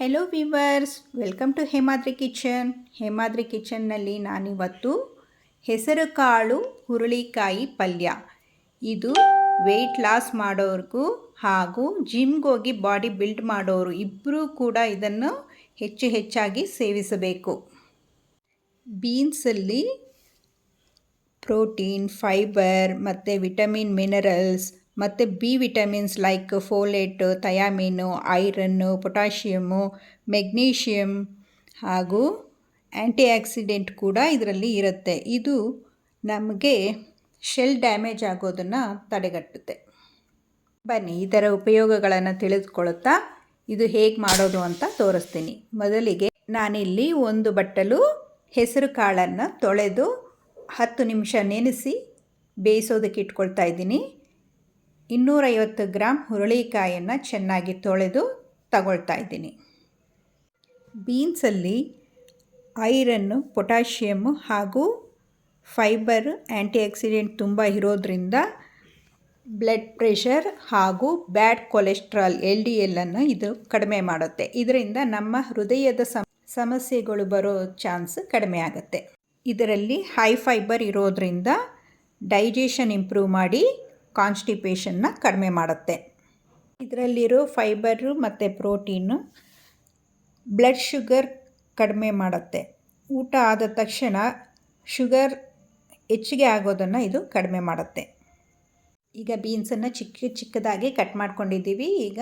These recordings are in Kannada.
Hello viewers welcome to Hemadri kitchen Hemadri ಕಿಚನ್ನಲ್ಲಿ ನಾನಿವತ್ತು ಹೆಸರುಕಾಳು ಹುರುಳಿಕಾಯಿ ಪಲ್ಯ. ಇದು ವೆಯ್ಟ್ ಲಾಸ್ ಮಾಡೋರಿಗೂ ಹಾಗೂ ಜಿಮ್ಗೆ ಹೋಗಿ ಬಾಡಿ ಬಿಲ್ಡ್ ಮಾಡೋರು ಇಬ್ಬರೂ ಕೂಡ ಇದನ್ನು ಹೆಚ್ಚು ಹೆಚ್ಚಾಗಿ ಸೇವಿಸಬೇಕು. ಬೀನ್ಸಲ್ಲಿ ಪ್ರೋಟೀನ್ ಫೈಬರ್ ಮತ್ತು ವಿಟಮಿನ್ ಮಿನರಲ್ಸ್ ಮತ್ತು B vitamins like folate thiamine iron potassium magnesium ಹಾಗೂ ಆ್ಯಂಟಿ ಆಕ್ಸಿಡೆಂಟ್ ಕೂಡ ಇದರಲ್ಲಿ ಇರುತ್ತೆ. ಇದು ನಮಗೆ ಶೆಲ್ ಡ್ಯಾಮೇಜ್ ಆಗೋದನ್ನು ತಡೆಗಟ್ಟುತ್ತೆ. ಬನ್ನಿ, ಇದರ ಉಪಯೋಗಗಳನ್ನು ತಿಳಿದುಕೊಳ್ಳುತ್ತಾ ಇದು ಹೇಗೆ ಮಾಡೋದು ಅಂತ ತೋರಿಸ್ತೀನಿ. ಮೊದಲಿಗೆ ನಾನಿಲ್ಲಿ ಒಂದು ಬಟ್ಟಲು ಹೆಸರು ಕಾಳನ್ನು ತೊಳೆದು ಹತ್ತು ನಿಮಿಷ ನೆನೆಸಿ ಬೇಯಿಸೋದಕ್ಕೆ ಇಟ್ಕೊಳ್ತಾ ಇದ್ದೀನಿ. ಇನ್ನೂರೈವತ್ತು ಗ್ರಾಮ್ ಹುರುಳಿಕಾಯನ್ನು ಚೆನ್ನಾಗಿ ತೊಳೆದು ತಗೊಳ್ತಾ ಇದ್ದೀನಿ. ಬೀನ್ಸಲ್ಲಿ ಐರನ್ನು, ಪೊಟ್ಯಾಷಿಯಮ್ಮು ಹಾಗೂ ಫೈಬರ್ ಆ್ಯಂಟಿ ಆಕ್ಸಿಡೆಂಟ್ ತುಂಬ ಇರೋದ್ರಿಂದ ಬ್ಲಡ್ ಪ್ರೆಷರ್ ಹಾಗೂ ಬ್ಯಾಡ್ ಕೊಲೆಸ್ಟ್ರಾಲ್ ಎಲ್ ಡಿ ಎಲ್ಲನ್ನು ಇದು ಕಡಿಮೆ ಮಾಡುತ್ತೆ. ಇದರಿಂದ ನಮ್ಮ ಹೃದಯದ ಸಮಸ್ಯೆಗಳು ಬರೋ ಚಾನ್ಸ್ ಕಡಿಮೆ ಆಗುತ್ತೆ. ಇದರಲ್ಲಿ ಹೈ ಫೈಬರ್ ಇರೋದ್ರಿಂದ ಡೈಜೆಷನ್ ಇಂಪ್ರೂವ್ ಮಾಡಿ ಕಾನ್ಸ್ಟಿಪೇಷನ್ನ ಕಡಿಮೆ ಮಾಡುತ್ತೆ. ಇದರಲ್ಲಿರೋ ಫೈಬರು ಮತ್ತು ಪ್ರೋಟೀನು ಬ್ಲಡ್ ಶುಗರ್ ಕಡಿಮೆ ಮಾಡುತ್ತೆ. ಊಟ ಆದ ತಕ್ಷಣ ಶುಗರ್ ಹೆಚ್ಚಿಗೆ ಆಗೋದನ್ನು ಇದು ಕಡಿಮೆ ಮಾಡುತ್ತೆ. ಈಗ ಬೀನ್ಸನ್ನು ಚಿಕ್ಕ ಚಿಕ್ಕದಾಗಿ ಕಟ್ ಮಾಡ್ಕೊಂಡಿದ್ದೀವಿ. ಈಗ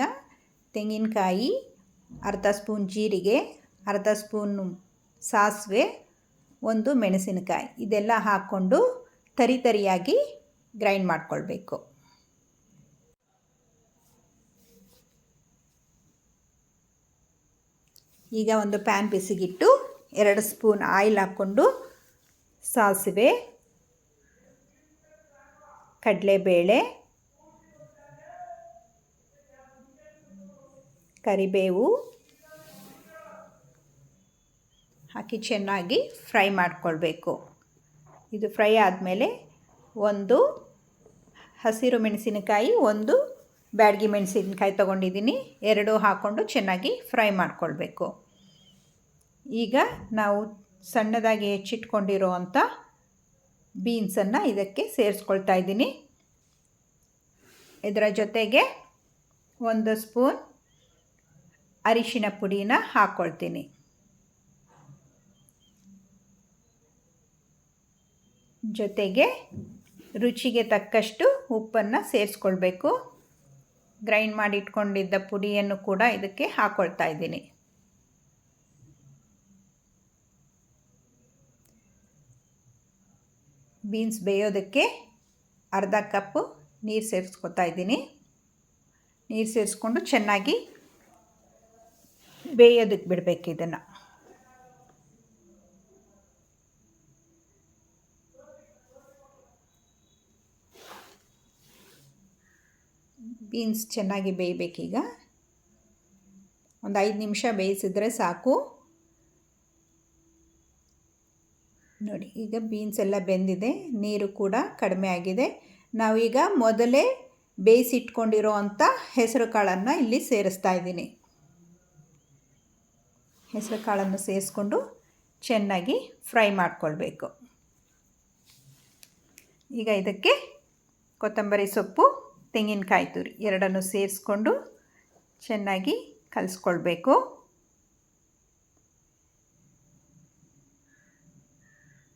ತೆಂಗಿನಕಾಯಿ, ಅರ್ಧ ಸ್ಪೂನ್ ಜೀರಿಗೆ, ಅರ್ಧ ಸ್ಪೂನ್ ಸಾಸಿವೆ, ಒಂದು ಮೆಣಸಿನಕಾಯಿ. ಇದೆಲ್ಲ ಹಾಕ್ಕೊಂಡು ತರಿ ತರಿಯಾಗಿ ಗ್ರೈಂಡ್ ಮಾಡಿಕೊಳ್ಬೇಕು. ಈಗ ಒಂದು ಪ್ಯಾನ್ ಬಿಸಿಗಿಟ್ಟು ಎರಡು ಸ್ಪೂನ್ ಆಯಿಲ್ ಹಾಕ್ಕೊಂಡು ಸಾಸಿವೆ, ಕಡಲೆಬೇಳೆ, ಕರಿಬೇವು ಹಾಕಿ ಚೆನ್ನಾಗಿ ಫ್ರೈ ಮಾಡಿಕೊಳ್ಬೇಕು. ಇದು ಫ್ರೈ ಆದಮೇಲೆ ಒಂದು ಹಸಿರು ಮೆಣಸಿನಕಾಯಿ, ಒಂದು ಬ್ಯಾಡಗಿ ಮೆಣಸಿನಕಾಯಿ ತೊಗೊಂಡಿದ್ದೀನಿ. ಎರಡು ಹಾಕ್ಕೊಂಡು ಚೆನ್ನಾಗಿ ಫ್ರೈ ಮಾಡಿಕೊಳ್ಬೇಕು. ಈಗ ನಾವು ಸಣ್ಣದಾಗಿ ಹೆಚ್ಚಿಟ್ಕೊಂಡಿರೋ ಅಂಥ ಬೀನ್ಸನ್ನು ಇದಕ್ಕೆ ಸೇರಿಸ್ಕೊಳ್ತಾ ಇದ್ದೀನಿ. ಇದರ ಜೊತೆಗೆ ಒಂದು ಸ್ಪೂನ್ ಅರಿಶಿನ ಪುಡಿನ ಹಾಕ್ಕೊಳ್ತೀನಿ ಜೊತೆಗೆ ರುಚಿಗೆ ತಕ್ಕಷ್ಟು ಉಪ್ಪನ್ನು ಸೇರಿಸ್ಕೊಳ್ಬೇಕು. ಗ್ರೈಂಡ್ ಮಾಡಿ ಇಟ್ಕೊಂಡಿದ್ದ ಪುಡಿಯನ್ನು ಕೂಡ ಇದಕ್ಕೆ ಹಾಕ್ಕೊಳ್ತಾ ಇದ್ದೀನಿ. ಬೀನ್ಸ್ ಬೇಯೋದಕ್ಕೆ ಅರ್ಧ ಕಪ್ಪು ನೀರು ಸೇರಿಸ್ಕೊತಾ ಇದ್ದೀನಿ. ನೀರು ಸೇರಿಸ್ಕೊಂಡು ಚೆನ್ನಾಗಿ ಬೇಯೋದಕ್ಕೆ ಬಿಡಬೇಕು ಇದನ್ನು. ಬೀನ್ಸ್ ಚೆನ್ನಾಗಿ ಬೇಯಬೇಕೀಗ. ಒಂದು ಐದು ನಿಮಿಷ ಬೇಯಿಸಿದ್ರೆ ಸಾಕು. ನೋಡಿ, ಈಗ ಬೀನ್ಸ್ ಎಲ್ಲ ಬೆಂದಿದೆ. ನೀರು ಕೂಡ ಕಡಿಮೆ ಆಗಿದೆ. ನಾವೀಗ ಮೊದಲೇ ಬೇಯಿಸಿಟ್ಕೊಂಡಿರೋ ಅಂಥ ಹೆಸರು ಕಾಳನ್ನು ಇಲ್ಲಿ ಸೇರಿಸ್ತಾ ಇದ್ದೀನಿ. ಹೆಸರು ಕಾಳನ್ನು ಸೇರಿಸ್ಕೊಂಡು ಚೆನ್ನಾಗಿ ಫ್ರೈ ಮಾಡಿಕೊಳ್ಬೇಕು. ಈಗ ಇದಕ್ಕೆ ಕೊತ್ತಂಬರಿ ಸೊಪ್ಪು ತೆಂಗಿನಕಾಯಿ ತುರಿ ಎರಡನ್ನು ಸೇರಿಸ್ಕೊಂಡು ಚೆನ್ನಾಗಿ ಕಲಿಸ್ಕೊಳ್ಬೇಕು.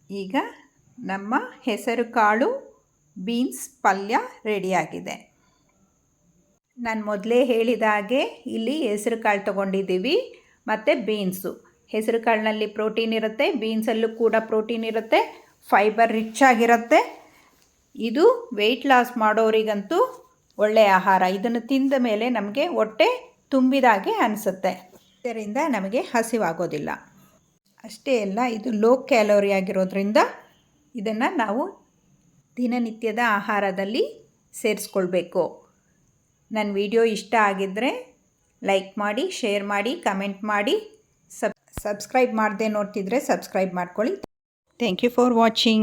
ಈಗ ನಮ್ಮ ಹೆಸರು ಕಾಳು, ಬೀನ್ಸ್ ಪಲ್ಯ ರೆಡಿಯಾಗಿದೆ. ನಾನು ಮೊದಲೇ ಹೇಳಿದ ಹಾಗೆ ಇಲ್ಲಿ ಹೆಸರು ಕಾಳು ತೊಗೊಂಡಿದ್ದೀವಿ, ಮತ್ತು ಬೀನ್ಸು. ಹೆಸರು ಕಾಳಿನಲ್ಲಿ ಪ್ರೋಟೀನ್ ಇರುತ್ತೆ, ಬೀನ್ಸಲ್ಲೂ ಕೂಡ ಪ್ರೋಟೀನ್ ಇರುತ್ತೆ, ಫೈಬರ್ ರಿಚ್ ಆಗಿರುತ್ತೆ. ಇದು ವೆಯ್ಟ್ ಲಾಸ್ ಮಾಡೋರಿಗಂತೂ ಒಳ್ಳೆಯ ಆಹಾರ, ಇದನ್ನು ತಿಂದ ಮೇಲೆ ನಮಗೆ ಹೊಟ್ಟೆ ತುಂಬಿದಾಗೆ ಅನಿಸುತ್ತೆ. ಇದರಿಂದ ನಮಗೆ ಹಸಿವಾಗೋದಿಲ್ಲ. ಅಷ್ಟೇ ಅಲ್ಲ, ಇದು ಲೋ ಕ್ಯಾಲೋರಿ ಆಗಿರೋದ್ರಿಂದ ಇದನ್ನು ನಾವು ದಿನನಿತ್ಯದ ಆಹಾರದಲ್ಲಿ ಸೇರಿಸ್ಕೊಳ್ಬೇಕು. ನನ್ನ ವಿಡಿಯೋ ಇಷ್ಟ ಆಗಿದ್ದರೆ ಲೈಕ್ ಮಾಡಿ ಶೇರ್ ಮಾಡಿ ಕಮೆಂಟ್ ಮಾಡಿ. ಸಬ್ ಸಬ್ಸ್ಕ್ರೈಬ್ ಮಾಡದೆ ನೋಡ್ತಿದ್ರೆ ಸಬ್ಸ್ಕ್ರೈಬ್ ಮಾಡ್ಕೊಳ್ಳಿ. Thank you for watching